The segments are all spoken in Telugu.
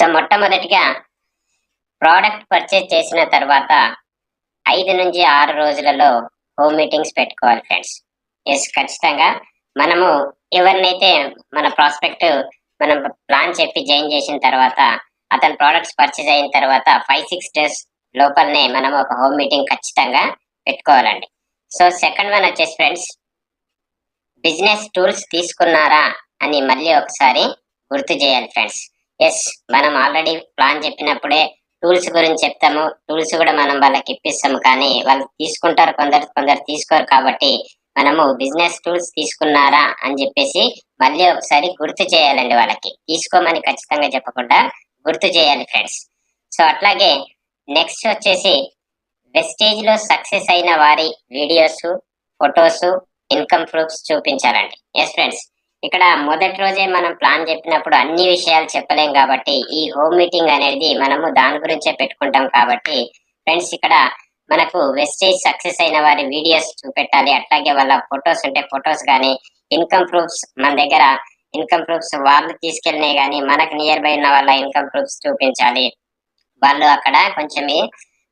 సో మొట్టమొదటిగా ప్రోడక్ట్ పర్చేస్ చేసిన తర్వాత ఐదు నుంచి ఆరు రోజులలో హోమ్ మీటింగ్స్ పెట్టుకోవాలి ఫ్రెండ్స్. ఎస్ ఖచ్చితంగా. మనము ఎవరినైతే మన ప్రాస్పెక్ట్ మనం ప్లాన్ చెప్పి జాయిన్ చేసిన తర్వాత అతని ప్రోడక్ట్స్ పర్చేజ్ అయిన తర్వాత ఫైవ్ సిక్స్ డేస్ లోపలనే మనం ఒక హోమ్ మీటింగ్ ఖచ్చితంగా పెట్టుకోవాలండి. సో సెకండ్ వన్ వచ్చేసి ఫ్రెండ్స్ బిజినెస్ టూల్స్ తీసుకున్నారా అని మళ్ళీ ఒకసారి గుర్తు చేయాలి ఫ్రెండ్స్. ఎస్ మనం ఆల్రెడీ ప్లాన్ చెప్పినప్పుడే టూల్స్ గురించి చెప్తాము. టూల్స్ కూడా మనం వాళ్ళకి ఇప్పిస్తాము. కానీ వాళ్ళు తీసుకుంటారు. కొందరు కొందరు తీసుకోరు కాబట్టి మనము బిజినెస్ టూల్స్ తీసుకున్నారా అని చెప్పేసి మళ్ళీ ఒకసారి గుర్తు చేయాలండి వాళ్ళకి. తీసుకోమని ఖచ్చితంగా చెప్పకుండా గుర్తు చేయాలి ఫ్రెండ్స్ సో అట్లాగే నెక్స్ట్ వచ్చేసి వెస్టేజ్లో సక్సెస్ అయిన వారి వీడియోస్ ఫొటోస్ ఇన్కమ్ ప్రూఫ్స్ చూపించాలండి. ఎస్ ఫ్రెండ్స్ ఇక్కడ మొదటి రోజే మనం ప్లాన్ చెప్పినప్పుడు అన్ని విషయాలు చెప్పలేం కాబట్టి ఈ హోమ్ మీటింగ్ అనేది మనము దాని గురించే పెట్టుకుంటాం కాబట్టి ఫ్రెండ్స్ ఇక్కడ మనకు వెస్టేజ్ సక్సెస్ అయిన వారి వీడియోస్ చూపెట్టాలి. అట్లాగే వాళ్ళ ఫొటోస్ ఉంటే ఫొటోస్ కానీ ఇన్కమ్ ప్రూఫ్స్ మన దగ్గర ఇన్కమ్ ప్రూఫ్స్ వాళ్ళు తీసుకెళ్ళినాయి కానీ మనకు నియర్ బై ఉన్న వాళ్ళ ఇన్కమ్ ప్రూఫ్స్ చూపించాలి. వాళ్ళు అక్కడ కొంచెం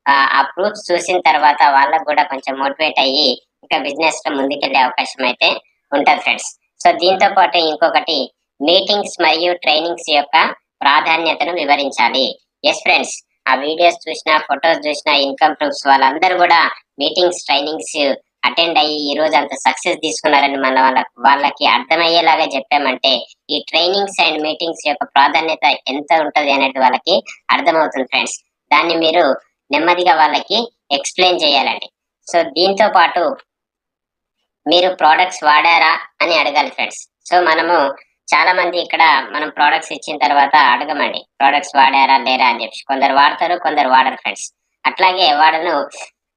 ఆ, ఆ ప్రూఫ్స్ చూసిన తర్వాత వాళ్ళకు కూడా కొంచెం మోటివేట్ అయ్యి ఇంకా బిజినెస్లో ముందుకెళ్ళే అవకాశం అయితే ఉంటది ఫ్రెండ్స్. సో దీంతో పాటు ఇంకొకటి మీటింగ్స్ మరియు ట్రైనింగ్స్ యొక్క ప్రాధాన్యతను వివరించాలి. ఎస్ ఫ్రెండ్స్ ఆ వీడియోస్ చూసినా ఫొటోస్ చూసినా ఇన్కమ్ ప్రూఫ్స్ వాళ్ళందరూ కూడా మీటింగ్స్ ట్రైనింగ్స్ అటెండ్ అయ్యి ఈ రోజు అంత సక్సెస్ తీసుకున్నారని మన వాళ్ళకి వాళ్ళకి అర్థమయ్యేలాగా చెప్పామంటే ఈ ట్రైనింగ్స్ అండ్ మీటింగ్స్ యొక్క ప్రాధాన్యత ఎంత ఉంటది అనేది వాళ్ళకి అర్థమవుతుంది ఫ్రెండ్స్ దాన్ని మీరు నెమ్మదిగా వాళ్ళకి ఎక్స్ప్లెయిన్ చేయాలండి. సో దీంతో పాటు మీరు ప్రోడక్ట్స్ వాడారా అని అడగాలి ఫ్రెండ్స్ సో మనము చాలా మంది ఇక్కడ మనం ప్రోడక్ట్స్ ఇచ్చిన తర్వాత అడగమండి. ప్రోడక్ట్స్ వాడారా లేరా అని చెప్పి కొందరు వాడతారు కొందరు వాడరు ఫ్రెండ్స్ అట్లాగే వాడను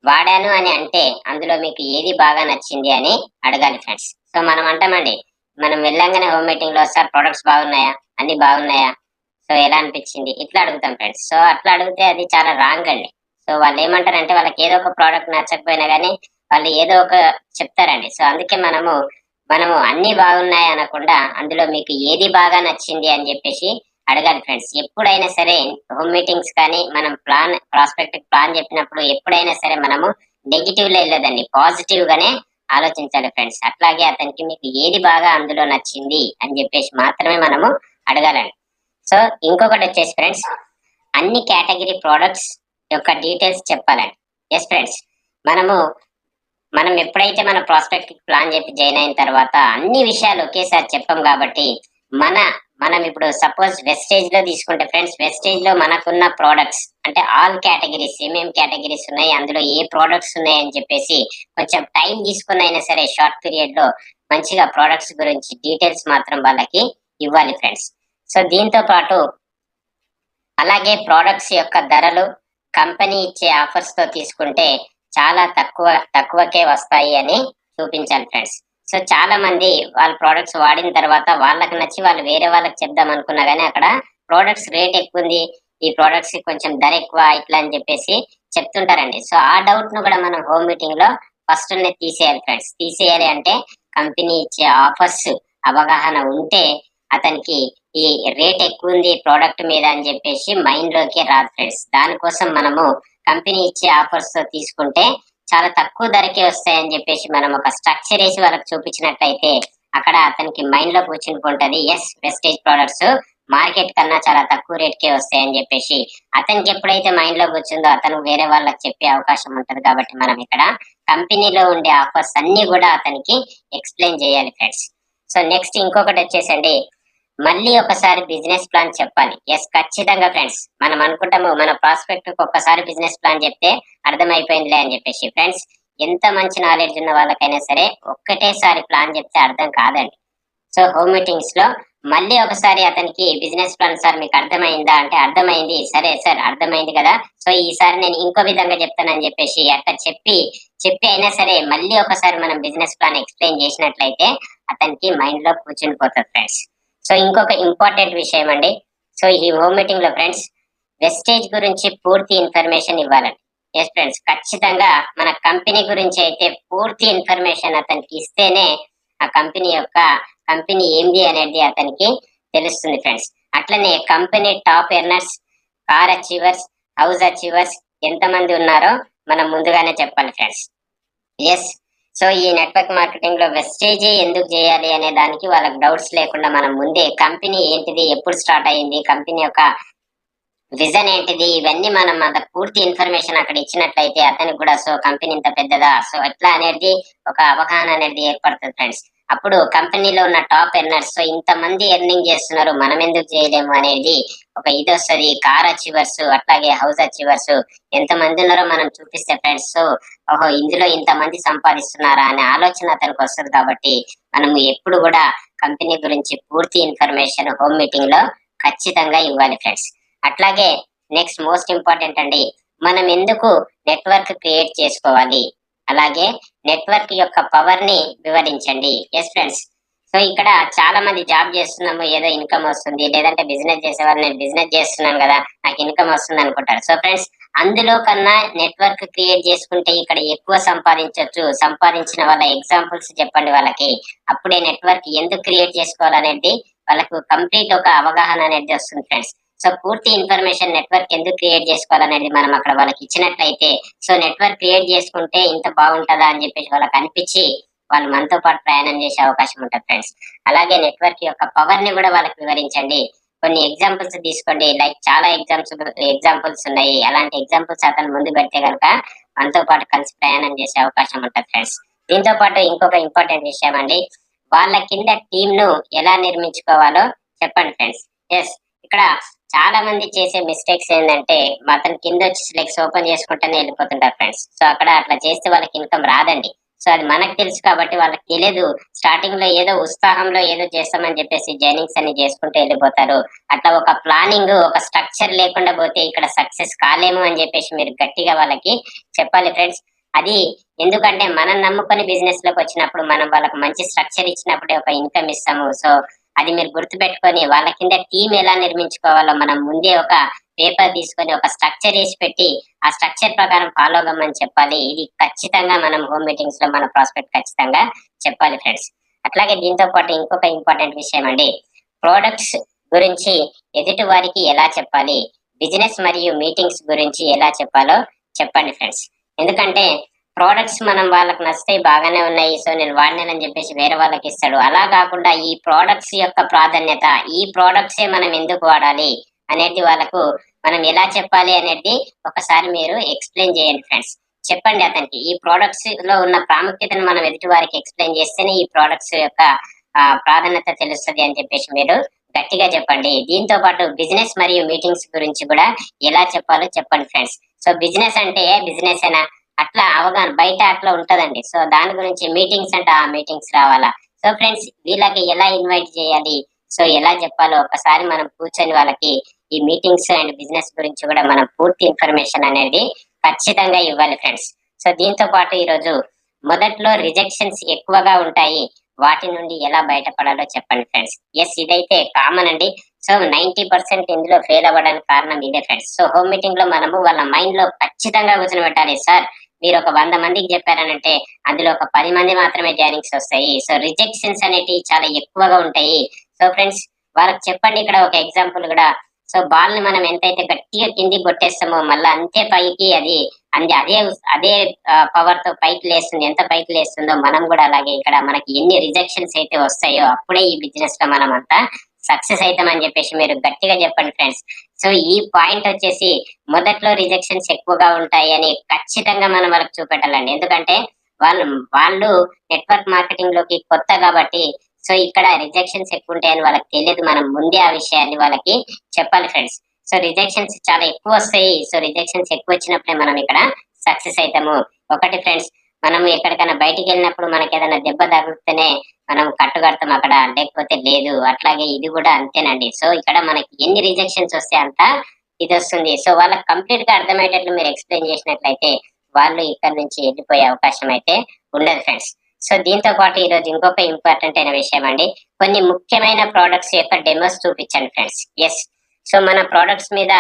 వాడాను అని అంటే అందులో మీకు ఏది బాగా నచ్చింది అని అడగాలి ఫ్రెండ్స్ సో మనం అంటామండి మనం వెళ్ళంగానే హోమ్ మీటింగ్లో సార్ ప్రోడక్ట్స్ బాగున్నాయా? అన్ని బాగున్నాయా? సో ఎలా అనిపించింది? ఇట్లా అడుగుతాం ఫ్రెండ్స్ సో అట్లా అడిగితే అది చాలా రాంగ్ అండి. సో వాళ్ళు ఏమంటారంటే వాళ్ళకి ఏదో ఒక ప్రోడక్ట్ నచ్చకపోయినా కానీ వాళ్ళు ఏదో ఒక చెప్తారండి. సో అందుకే మనము మనము అన్ని బాగున్నాయి అనకుండా అందులో మీకు ఏది బాగా నచ్చింది అని చెప్పేసి అడగాలి ఫ్రెండ్స్. ఎప్పుడైనా సరే హోమ్ మీటింగ్స్ కానీ మనం ప్లాన్ ప్రాస్పెక్ట్ ప్లాన్ చెప్పినప్పుడు ఎప్పుడైనా సరే మనము నెగిటివ్లో వెళ్ళదండి. పాజిటివ్ గానే ఆలోచించాలి ఫ్రెండ్స్. అట్లాగే అతనికి మీకు ఏది బాగా అందులో నచ్చింది అని చెప్పేసి మాత్రమే మనము అడగాలండి. సో ఇంకొకటి వచ్చేసి ఫ్రెండ్స్ అన్ని కేటగిరీ ప్రోడక్ట్స్ యొక్క డీటెయిల్స్ చెప్పాలండి. ఎస్ ఫ్రెండ్స్ మనము మనం ఎప్పుడైతే మన ప్రాస్పెక్ట్ ప్లాన్ చెప్పి జాయిన్ అయిన తర్వాత అన్ని విషయాలు ఒకేసారి చెప్పాం కాబట్టి మన మనం ఇప్పుడు సపోజ్ వెస్టేజ్లో తీసుకుంటే ఫ్రెండ్స్ వెస్టేజ్లో మనకున్న ప్రోడక్ట్స్ అంటే ఆల్ కేటగిరీస్ ఏమేం కేటగిరీస్ ఉన్నాయి. అందులో ఏ ప్రోడక్ట్స్ ఉన్నాయని చెప్పేసి కొంచెం టైం తీసుకుని అయినా సరే షార్ట్ పీరియడ్లో మంచిగా ప్రోడక్ట్స్ గురించి డీటెయిల్స్ మాత్రం వాళ్ళకి ఇవ్వాలి ఫ్రెండ్స్ సో దీంతో పాటు అలాగే ప్రోడక్ట్స్ యొక్క ధరలు కంపెనీ ఇచ్చే ఆఫర్స్తో తీసుకుంటే చాలా తక్కువ తక్కువకే వస్తాయి అని చూపించాలి ఫ్రెండ్స్ సో చాలా మంది వాళ్ళ ప్రోడక్ట్స్ వాడిన తర్వాత వాళ్ళకి నచ్చి వాళ్ళు వేరే వాళ్ళకి చెప్దాం అనుకున్నా కానీ అక్కడ ప్రోడక్ట్స్ రేట్ ఎక్కువ ఉంది ఈ ప్రోడక్ట్స్ కొంచెం ధర ఎక్కువ ఇట్లా అని చెప్పేసి చెప్తుంటారండి. సో ఆ డౌట్ను కూడా మనం హోమ్ మీటింగ్లో ఫస్ట్ తీసేయాలి ఫ్రెండ్స్ తీసేయాలి అంటే కంపెనీ ఇచ్చే ఆఫర్స్ అవగాహన ఉంటే అతనికి ఈ రేట్ ఎక్కువ ఉంది ప్రోడక్ట్ మీద అని చెప్పేసి మైండ్లోకి రాదు ఫ్రెండ్స్ దానికోసం మనము కంపెనీ ఇచ్చే ఆఫర్స్తో తీసుకుంటే చాలా తక్కువ ధరకే వస్తాయని చెప్పేసి మనం ఒక స్ట్రక్చర్ వేసి వాళ్ళకి చూపించినట్లయితే అక్కడ అతనికి మైండ్లో కూర్చుంటుంటది ఎస్ వెస్టేజ్ ప్రొడక్ట్స్ మార్కెట్ కన్నా చాలా తక్కువ రేట్ కే వస్తాయని చెప్పేసి అతనికి ఎప్పుడైతే మైండ్లో కూర్చుందో అతను వేరే వాళ్ళకి చెప్పే అవకాశం ఉంటది కాబట్టి మనం ఇక్కడ కంపెనీలో ఉండే ఆఫర్స్ అన్ని కూడా అతనికి ఎక్స్ప్లెయిన్ చేయాలి ఫ్రెండ్స్. సో నెక్స్ట్ ఇంకొకటి వచ్చేసండి. మళ్ళీ ఒకసారి బిజినెస్ ప్లాన్ చెప్పాలి. ఎస్ ఖచ్చితంగా ఫ్రెండ్స్. మనం అనుకుంటాము మన ప్రాస్పెక్ట్ ఒక్కసారి బిజినెస్ ప్లాన్ చెప్తే అర్థమైపోయిందిలే అని చెప్పేసి. ఫ్రెండ్స్ ఎంత మంచి నాలెడ్జ్ ఉన్న వాళ్ళకైనా సరే ఒక్కటేసారి ప్లాన్ చెప్తే అర్థం కాదండి. సో హోమ్ మీటింగ్స్లో మళ్ళీ ఒకసారి అతనికి బిజినెస్ ప్లాన్ సార్ మీకు అర్థమైందా అంటే అర్థమైంది. సరే సార్ అర్థమైంది కదా. సో ఈసారి నేను ఇంకో విధంగా చెప్తానని చెప్పేసి అట్లా చెప్పి చెప్పి అయినా సరే మళ్ళీ ఒకసారి మనం బిజినెస్ ప్లాన్ ఎక్స్ప్లెయిన్ చేసినట్లయితే అతనికి మైండ్లో కూర్చుని పోతుంది ఫ్రెండ్స్ సో ఇంకొక ఇంపార్టెంట్ విషయం అండి. సో ఈ హోమ్ మీటింగ్లో ఫ్రెండ్స్ వెస్టేజ్ గురించి పూర్తి ఇన్ఫర్మేషన్ ఇవ్వాలండి. ఎస్ ఫ్రెండ్స్ ఖచ్చితంగా మన కంపెనీ గురించి అయితే పూర్తి ఇన్ఫర్మేషన్ అతనికి ఇస్తేనే ఆ కంపెనీ యొక్క కంపెనీ ఏంది అనేది అతనికి తెలుస్తుంది ఫ్రెండ్స్. అట్లనే company top earners car achievers house achievers ఎంతమంది ఉన్నారో మనం ముందుగానే చెప్పాలి ఫ్రెండ్స్. ఎస్ సో ఈ నెట్వర్క్ మార్కెటింగ్లో వెస్టేజ్ ఎందుకు చేయాలి అనే దానికి వాళ్ళకి డౌట్స్ లేకుండా మనం ముందే కంపెనీ ఏంటిది ఎప్పుడు స్టార్ట్ అయ్యింది కంపెనీ యొక్క విజన్ ఏంటిది ఇవన్నీ మనం అంత పూర్తి ఇన్ఫర్మేషన్ అక్కడ ఇచ్చినట్లయితే అతనికి కూడా సో కంపెనీ ఇంత పెద్దదా? సో ఎట్లా అనేది ఒక అవగాహన అనేది ఏర్పడుతుంది ఫ్రెండ్స్. అప్పుడు కంపెనీలో ఉన్న టాప్ ఎర్నర్స్ ఇంత మంది ఎర్నింగ్ చేస్తున్నారు మనం ఎందుకు చేయలేము అనేది ఒక ఇది వస్తుంది కార్ అచీవర్స్ అట్లాగే హౌస్ అచీవర్స్ ఎంత మంది ఉన్నారో మనం చూపిస్తే ఫ్రెండ్స్. సో ఓహో ఇందులో ఇంత మంది సంపాదిస్తున్నారా అనే ఆలోచన అతనికి వస్తుంది కాబట్టి మనం ఎప్పుడు కూడా కంపెనీ గురించి పూర్తి ఇన్ఫర్మేషన్ హోమ్ మీటింగ్లో ఖచ్చితంగా ఇవ్వాలి ఫ్రెండ్స్. అట్లాగే నెక్స్ట్ మోస్ట్ ఇంపార్టెంట్ అండి మనం ఎందుకు నెట్వర్క్ క్రియేట్ చేసుకోవాలి? అలాగే నెట్వర్క్ యొక్క పవర్ని వివరించండి. ఎస్ ఫ్రెండ్స్ సో ఇక్కడ చాలా మంది జాబ్ చేస్తున్నాము ఏదో ఇన్కమ్ వస్తుంది లేదంటే బిజినెస్ చేసేవారు నేను బిజినెస్ చేస్తున్నాను కదా నాకు ఇన్కమ్ వస్తుంది అనుకుంటారు. సో ఫ్రెండ్స్ అందులో కన్నా నెట్వర్క్ క్రియేట్ చేసుకుంటే ఇక్కడ ఎక్కువ సంపాదించవచ్చు సంపాదించిన వాళ్ళ ఎగ్జాంపుల్స్ చెప్పండి వాళ్ళకి. అప్పుడే నెట్వర్క్ ఎందుకు క్రియేట్ చేసుకోవాలనేది వాళ్ళకు కంప్లీట్ ఒక అవగాహన అనేది వస్తుంది ఫ్రెండ్స్ సో పూర్తి ఇన్ఫర్మేషన్ నెట్వర్క్ ఎందుకు క్రియేట్ చేసుకోవాలనేది మనం అక్కడ వాళ్ళకి ఇచ్చినట్లయితే సో నెట్వర్క్ క్రియేట్ చేసుకుంటే ఇంత బాగుంటుందా అని చెప్పేసి వాళ్ళకి అనిపించి వాళ్ళు మనతో పాటు ప్రయాణం చేసే అవకాశం ఉంటుంది ఫ్రెండ్స్. అలాగే నెట్వర్క్ యొక్క పవర్ని కూడా వాళ్ళకి వివరించండి. కొన్ని ఎగ్జాంపుల్స్ తీసుకోండి. లైక్ చాలా ఎగ్జామ్స్ ఎగ్జాంపుల్స్ ఉన్నాయి. అలాంటి ఎగ్జాంపుల్స్ అతను ముందు పెడితే కనుక మనతో పాటు కలిసి ప్రయాణం చేసే అవకాశం ఉంటుంది ఫ్రెండ్స్. దీంతో పాటు ఇంకొక ఇంపార్టెంట్ విషయం అండి. వాళ్ళ కింద టీమ్ను ఎలా నిర్మించుకోవాలో చెప్పండి ఫ్రెండ్స్. ఎస్ ఇక్కడ చాలా మంది చేసే మిస్టేక్స్ ఏంటంటే అతను కింద వచ్చి స్లెక్స్ ఓపెన్ చేసుకుంటేనే వెళ్ళిపోతుంటారు ఫ్రెండ్స్ సో అక్కడ అట్లా చేస్తే వాళ్ళకి ఇన్కమ్ రాదండి. సో అది మనకు తెలుసు కాబట్టి వాళ్ళకి తెలియదు స్టార్టింగ్లో ఏదో ఉత్సాహంలో ఏదో చేస్తామని చెప్పేసి జైనింగ్స్ అన్ని చేసుకుంటూ వెళ్ళిపోతారు. అట్లా ఒక ప్లానింగ్ ఒక స్ట్రక్చర్ లేకుండా పోతే ఇక్కడ సక్సెస్ కాలేము అని చెప్పేసి మీరు గట్టిగా వాళ్ళకి చెప్పాలి ఫ్రెండ్స్ అది ఎందుకంటే మనం నమ్ముకొని బిజినెస్లోకి వచ్చినప్పుడు మనం వాళ్ళకి మంచి స్ట్రక్చర్ ఇచ్చినప్పుడే ఒక ఇన్కమ్ ఇస్తాము. సో అది మీరు గుర్తుపెట్టుకొని వాళ్ళ కింద టీం ఎలా నిర్మించుకోవాలో మనం ముందే ఒక పేపర్ తీసుకొని ఒక స్ట్రక్చర్ వేసి పెట్టి ఆ స్ట్రక్చర్ ప్రకారం ఫాలో అవ్వమని చెప్పాలి. ఇది ఖచ్చితంగా మనం హోమ్ మీటింగ్స్లో మన ప్రాస్పెక్ట్ ఖచ్చితంగా చెప్పాలి ఫ్రెండ్స్. అట్లాగే దీంతో పాటు ఇంకొక ఇంపార్టెంట్ విషయం అండి. ప్రోడక్ట్స్ గురించి ఎదుటి వారికి ఎలా చెప్పాలి? బిజినెస్ మరియు మీటింగ్స్ గురించి ఎలా చెప్పాలో చెప్పండి ఫ్రెండ్స్. ఎందుకంటే ప్రోడక్ట్స్ మనం వాళ్ళకి నచ్చితే బాగానే ఉన్నాయి సో నేను వాడినానని చెప్పేసి వేరే వాళ్ళకి ఇస్తాడు. అలా కాకుండా ఈ ప్రోడక్ట్స్ యొక్క ప్రాధాన్యత ఈ ప్రోడక్ట్సే మనం ఎందుకు వాడాలి అనేది వాళ్ళకు మనం ఎలా చెప్పాలి అనేది ఒకసారి మీరు ఎక్స్ప్లెయిన్ చేయండి ఫ్రెండ్స్ చెప్పండి అతనికి. ఈ ప్రోడక్ట్స్లో ఉన్న ప్రాముఖ్యతను మనం ఎదుటి వారికి ఎక్స్ప్లెయిన్ చేస్తేనే ఈ ప్రోడక్ట్స్ యొక్క ప్రాధాన్యత తెలుస్తుంది అని చెప్పేసి మీరు గట్టిగా చెప్పండి. దీంతో పాటు బిజినెస్ మరియు మీటింగ్స్ గురించి కూడా ఎలా చెప్పాలో చెప్పండి ఫ్రెండ్స్ సో బిజినెస్ అంటే బిజినెస్ అయినా అట్లా అవగాహన బయట అట్లా ఉంటదండి. సో దాని గురించి మీటింగ్స్ అంటే ఆ మీటింగ్స్ రావాలా? సో ఫ్రెండ్స్ వీళ్ళకి ఎలా ఇన్వైట్ చేయాలి? సో ఎలా చెప్పాలో ఒకసారి మనం కూర్చొని వాళ్ళకి ఈ మీటింగ్స్ అండ్ బిజినెస్ గురించి కూడా మనం పూర్తి ఇన్ఫర్మేషన్ అనేది ఖచ్చితంగా ఇవ్వాలి ఫ్రెండ్స్. సో దీంతో పాటు ఈరోజు మొదట్లో రిజెక్షన్స్ ఎక్కువగా ఉంటాయి. వాటి నుండి ఎలా బయటపడాలో చెప్పండి ఫ్రెండ్స్. ఎస్ ఇదైతే కామన్ అండి. సో నైన్టీ పర్సెంట్ ఇందులో ఫెయిల్ అవ్వడానికి కారణం ఇదే ఫ్రెండ్స్ సో హోమ్ మీటింగ్లో మనము వాళ్ళ మైండ్లో ఖచ్చితంగా కూర్చొని పెట్టాలి సార్ మీరు ఒక వంద మందికి చెప్పారనంటే అందులో ఒక పది మంది మాత్రమే జాయినింగ్స్ వస్తాయి. సో రిజెక్షన్స్ అనేటివి చాలా ఎక్కువగా ఉంటాయి. సో ఫ్రెండ్స్ వాళ్ళకి చెప్పండి ఇక్కడ ఒక ఎగ్జాంపుల్ కూడా. సో బాల్ని మనం ఎంతైతే గట్టిగా కింది కొట్టేస్తామో మళ్ళీ అంతే పైకి అది అంది అదే అదే పవర్తో పైకి లేస్తుంది. ఎంత పైకి లేస్తుందో మనం కూడా అలాగే ఇక్కడ మనకి ఎన్ని రిజెక్షన్స్ అయితే వస్తాయో అప్పుడే ఈ బిజినెస్లో మనం అంతా సక్సెస్ అవుతామని చెప్పేసి మీరు గట్టిగా చెప్పండి ఫ్రెండ్స్. సో ఈ పాయింట్ వచ్చేసి మొదట్లో రిజెక్షన్స్ ఎక్కువగా ఉంటాయి అని ఖచ్చితంగా మనం వాళ్ళకి చూపెట్టాలండి. ఎందుకంటే వాళ్ళు వాళ్ళు నెట్వర్క్ మార్కెటింగ్లోకి కొత్త కాబట్టి సో ఇక్కడ రిజెక్షన్స్ ఎక్కువ ఉంటాయని వాళ్ళకి తెలియదు. మనం ముందే ఆ విషయాన్ని వాళ్ళకి చెప్పాలి ఫ్రెండ్స్. సో రిజెక్షన్స్ చాలా ఎక్కువ వస్తాయి. సో రిజెక్షన్స్ ఎక్కువ వచ్చినప్పుడే మనం ఇక్కడ సక్సెస్ అవుతాము ఒకటి ఫ్రెండ్స్ మనం ఎక్కడికైనా బయటికి వెళ్ళినప్పుడు మనకి ఏదైనా దెబ్బ తగిలితేనే మనం కట్టుకడతాం అక్కడ లేకపోతే లేదు. అట్లాగే ఇది కూడా అంతేనండి. సో ఇక్కడ మనకి ఎన్ని రిజెక్షన్స్ వస్తే అంత ఇది వస్తుంది. సో వాళ్ళకి కంప్లీట్గా అర్థమయ్యేటట్లు మీరు ఎక్స్ప్లెయిన్ చేసినట్లయితే వాళ్ళు ఇక్కడ నుంచి వెళ్ళిపోయే అవకాశం అయితే ఉండదు ఫ్రెండ్స్. సో దీంతో పాటు ఈ రోజు ఇంకొక ఇంపార్టెంట్ అయిన విషయం అండి. కొన్ని ముఖ్యమైన ప్రోడక్ట్స్ యొక్క డెమోస్ చూపించండి ఫ్రెండ్స్. ఎస్ సో మన ప్రోడక్ట్స్ మీద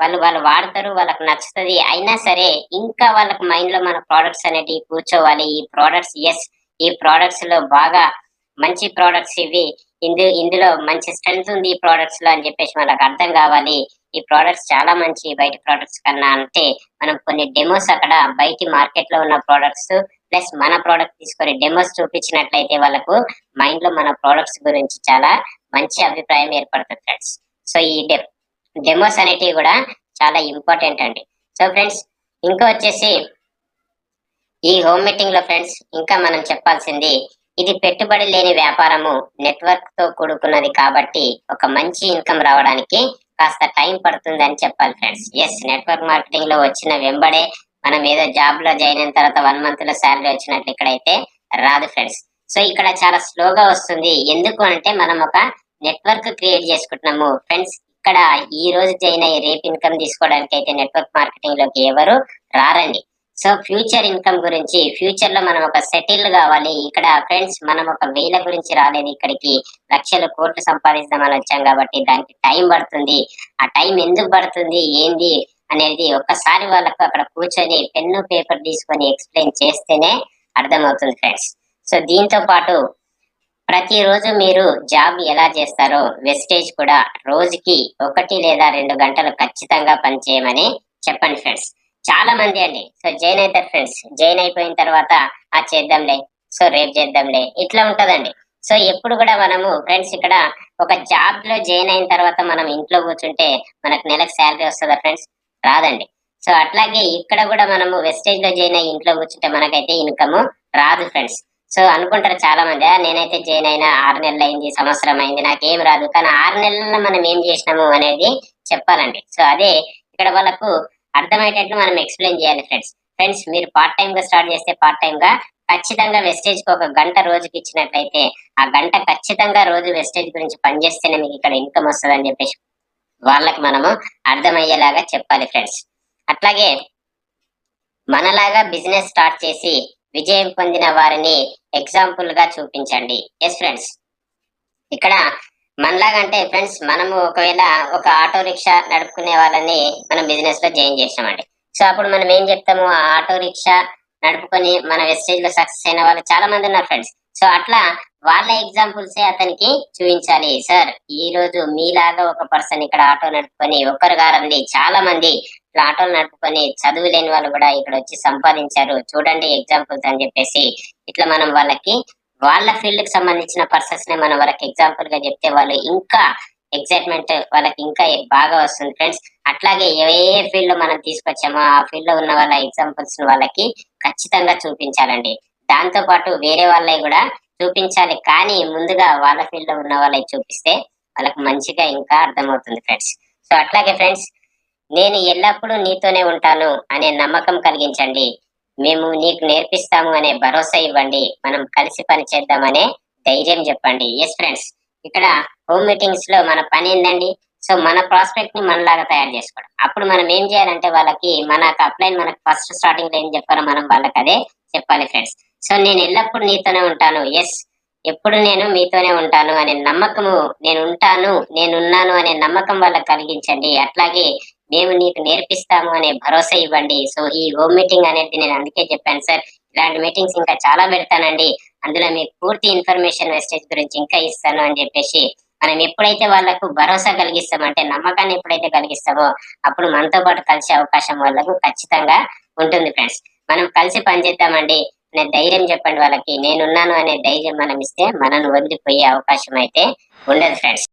వాళ్ళు వాళ్ళు వాడతారు వాళ్ళకి నచ్చుతుంది. అయినా సరే ఇంకా వాళ్ళకి మైండ్లో మన ప్రోడక్ట్స్ అనేటివి కూర్చోవాలి. ఈ ప్రోడక్ట్స్ ఎస్ ఈ ప్రోడక్ట్స్లో బాగా మంచి ప్రోడక్ట్స్ ఇవి. ఇందు ఇందులో మంచి స్ట్రెంగ్త్ ఉంది ఈ ప్రోడక్ట్స్లో అని చెప్పేసి వాళ్ళకి అర్థం కావాలి. ఈ ప్రోడక్ట్స్ చాలా మంచి బయట ప్రోడక్ట్స్ కన్నా అంటే మనం కొన్ని డెమోస్ అక్కడ బయటి మార్కెట్లో ఉన్న ప్రోడక్ట్స్ ప్లస్ మన ప్రోడక్ట్ తీసుకొని డెమోస్ చూపించినట్లయితే వాళ్ళకు మైండ్లో మన ప్రోడక్ట్స్ గురించి చాలా మంచి అభిప్రాయం ఏర్పడుతుంది ఫ్రెండ్స్ సో ఈ డెమోస్ అనేటివి కూడా చాలా ఇంపార్టెంట్ అండి. సో ఫ్రెండ్స్ ఇంకా వచ్చేసి ఈ హోమ్ మీటింగ్లో ఫ్రెండ్స్ ఇంకా మనం చెప్పాల్సింది ఇది పెట్టుబడి లేని వ్యాపారము నెట్వర్క్తో కూడుకున్నది కాబట్టి ఒక మంచి ఇన్కమ్ రావడానికి కాస్త టైం పడుతుంది అని చెప్పాలి ఫ్రెండ్స్ ఎస్ నెట్వర్క్ మార్కెటింగ్లో వచ్చిన వెంబడే మనం ఏదో జాబ్లో జాయిన్ అయిన తర్వాత వన్ మంత్లో శాలరీ వచ్చినట్లు ఇక్కడైతే రాదు ఫ్రెండ్స్ సో ఇక్కడ చాలా స్లోగా వస్తుంది. ఎందుకు అంటే మనం ఒక నెట్వర్క్ క్రియేట్ చేసుకుంటున్నాము. ఫ్రెండ్స్ ఇక్కడ ఈ రోజు జాయిన్ అయ్యి రేపు ఇన్కమ్ తీసుకోవడానికి అయితే నెట్వర్క్ మార్కెటింగ్లోకి ఎవరు రారండి. సో ఫ్యూచర్ ఇన్కమ్ గురించి ఫ్యూచర్లో మనం ఒక సెటిల్ కావాలి. ఇక్కడ ఫ్రెండ్స్ మనం ఒక వేల గురించి రాలేదు. ఇక్కడికి లక్షల కోట్లు సంపాదిస్తామని వచ్చాం కాబట్టి దానికి టైం పడుతుంది. ఆ టైం ఎందుకు పడుతుంది? ఏంది? అనేది ఒక్కసారి వాళ్ళకు అక్కడ కూర్చొని పెన్ను పేపర్ తీసుకొని ఎక్స్ప్లెయిన్ చేస్తేనే అర్థమవుతుంది ఫ్రెండ్స్. సో దీంతో పాటు ప్రతిరోజు మీరు జాబ్ ఎలా చేస్తారో వెస్టేజ్ కూడా రోజుకి ఒకటి లేదా రెండు గంటలు ఖచ్చితంగా పనిచేయమని చెప్పండి ఫ్రెండ్స్. చాలా మంది అండి. సో జైన్ అవుతారు ఫ్రెండ్స్. జైన్ అయిపోయిన తర్వాత ఆ చేద్దాంలే. సో రేపు చేద్దాంలే. ఇట్లా ఉంటదండి. సో ఎప్పుడు కూడా మనము ఫ్రెండ్స్ ఇక్కడ ఒక జాబ్లో జాయిన్ అయిన తర్వాత మనం ఇంట్లో కూర్చుంటే మనకు నెలకు శాలరీ వస్తుందా ఫ్రెండ్స్? రాదండి. సో అట్లాగే ఇక్కడ కూడా మనము వెస్టేజ్లో జాయిన్ అయ్యి ఇంట్లో కూర్చుంటే మనకైతే ఇన్కమ్ రాదు ఫ్రెండ్స్. సో అనుకుంటారు చాలా మంది నేనైతే జాయిన్ అయినా ఆరు నెలలు అయింది సంవత్సరం అయింది నాకేం రాదు. కానీ ఆరు నెలల్లో మనం ఏం చేసినాము అనేది చెప్పాలండి. సో అదే ఇక్కడ వాళ్ళకు అర్థమయ్యేటట్లు మనం ఎక్స్ప్లెయిన్ చేయాలి ఫ్రెండ్స్ ఫ్రెండ్స్ మీరు పార్ట్ టైం గా స్టార్ట్ చేస్తే పార్ట్ టైం గా ఖచ్చితంగా వెస్టేజ్కి ఒక గంట రోజుకి ఇచ్చినట్లయితే ఆ గంట ఖచ్చితంగా రోజు వెస్టేజ్ గురించి పనిచేస్తేనే మీకు ఇక్కడ ఇన్కమ్ వస్తుంది అని చెప్పేసి వాళ్ళకి మనము అర్థమయ్యేలాగా చెప్పాలి ఫ్రెండ్స్ అట్లాగే మనలాగా బిజినెస్ స్టార్ట్ చేసి విజయం పొందిన వారిని ఎగ్జాంపుల్గా చూపించండి. ఎస్ ఫ్రెండ్స్ ఇక్కడ మనలాగా అంటే ఫ్రెండ్స్ మనము ఒకవేళ ఒక ఆటో రిక్షా నడుపుకునే వాళ్ళని మనం బిజినెస్లో జాయిన్ చేసామండి సో అప్పుడు మనం ఏం చెప్తాము? ఆ ఆటో రిక్షా నడుపుకొని మన వెస్టేజ్లో సక్సెస్ అయిన వాళ్ళు చాలా మంది ఉన్నారు ఫ్రెండ్స్ సో అట్లా వాళ్ళ ఎగ్జాంపుల్స్ అతనికి చూపించాలి. సార్ ఈ రోజు మీలాగా ఒక పర్సన్ ఇక్కడ ఆటో నడుపుకొని ఒక్కరు గారండి చాలా మంది ఇట్లా ఆటోలు నడుపుకొని చదువు లేని వాళ్ళు కూడా ఇక్కడ వచ్చి సంపాదించారు. చూడండి ఎగ్జాంపుల్స్ అని చెప్పేసి ఇట్లా మనం వాళ్ళకి వాళ్ళ ఫీల్డ్కి సంబంధించిన పర్సన్స్ని మనం వాళ్ళకి ఎగ్జాంపుల్గా చెప్తే వాళ్ళు ఇంకా ఎక్సైట్మెంట్ వాళ్ళకి ఇంకా బాగా వస్తుంది. ఫ్రెండ్స్ అట్లాగే ఏ ఫీల్డ్లో మనం తీసుకొచ్చామో ఆ ఫీల్డ్లో ఉన్న వాళ్ళ ఎగ్జాంపుల్స్ వాళ్ళకి ఖచ్చితంగా చూపించాలండి. దాంతో పాటు వేరే వాళ్ళవి కూడా చూపించాలి. కానీ ముందుగా వాళ్ళ ఫీల్డ్లో ఉన్న వాళ్ళకి చూపిస్తే వాళ్ళకి మంచిగా ఇంకా అర్థమవుతుంది ఫ్రెండ్స్ సో అట్లాగే ఫ్రెండ్స్ నేను ఎల్లప్పుడూ నీతోనే ఉంటాను అనే నమ్మకం కలిగించండి. మేము నీకు నేర్పిస్తాము అనే భరోసా ఇవ్వండి. మనం కలిసి పని చేద్దామనే ధైర్యం చెప్పండి. ఎస్ ఫ్రెండ్స్ ఇక్కడ హోమ్ మీటింగ్స్లో మన పని ఏంటండి సో మన ప్రాస్పెక్ట్ని మనలాగా తయారు చేసుకోవడం. అప్పుడు మనం ఏం చేయాలంటే వాళ్ళకి మనకు అప్లైన్ మనకు ఫస్ట్ స్టార్టింగ్లో ఏం చెప్పాలో మనం వాళ్ళకి అదే చెప్పాలి ఫ్రెండ్స్ సో నేను ఎల్లప్పుడూ నీతోనే ఉంటాను. ఎస్ ఎప్పుడు నేను మీతోనే ఉంటాను అనే నమ్మకము నేను ఉంటాను నేనున్నాను అనే నమ్మకం వాళ్ళకి కలిగించండి. అట్లాగే మేము నీకు నేర్పిస్తాము అనే భరోసా ఇవ్వండి. సో ఈ హోమ్ మీటింగ్ అనేది నేను అందుకే చెప్పాను సార్. ఇలాంటి మీటింగ్స్ ఇంకా చాలా పెడతానండి. అందులో మీకు పూర్తి ఇన్ఫర్మేషన్ వెస్టేజ్ గురించి ఇంకా ఇస్తాను అని చెప్పేసి మనం ఎప్పుడైతే వాళ్ళకు భరోసా కలిగిస్తామంటే నమ్మకాన్ని ఎప్పుడైతే కలిగిస్తామో అప్పుడు మనతో పాటు కలిసే అవకాశం వాళ్ళకు ఖచ్చితంగా ఉంటుంది ఫ్రెండ్స్. మనం కలిసి పనిచేద్దామండి. అనే ధైర్యం చెప్పండి వాళ్ళకి. నేనున్నాను అనే ధైర్యం మనం ఇస్తే మనను వదిలిపోయే అవకాశం అయితే ఉండదు ఫ్రెండ్స్.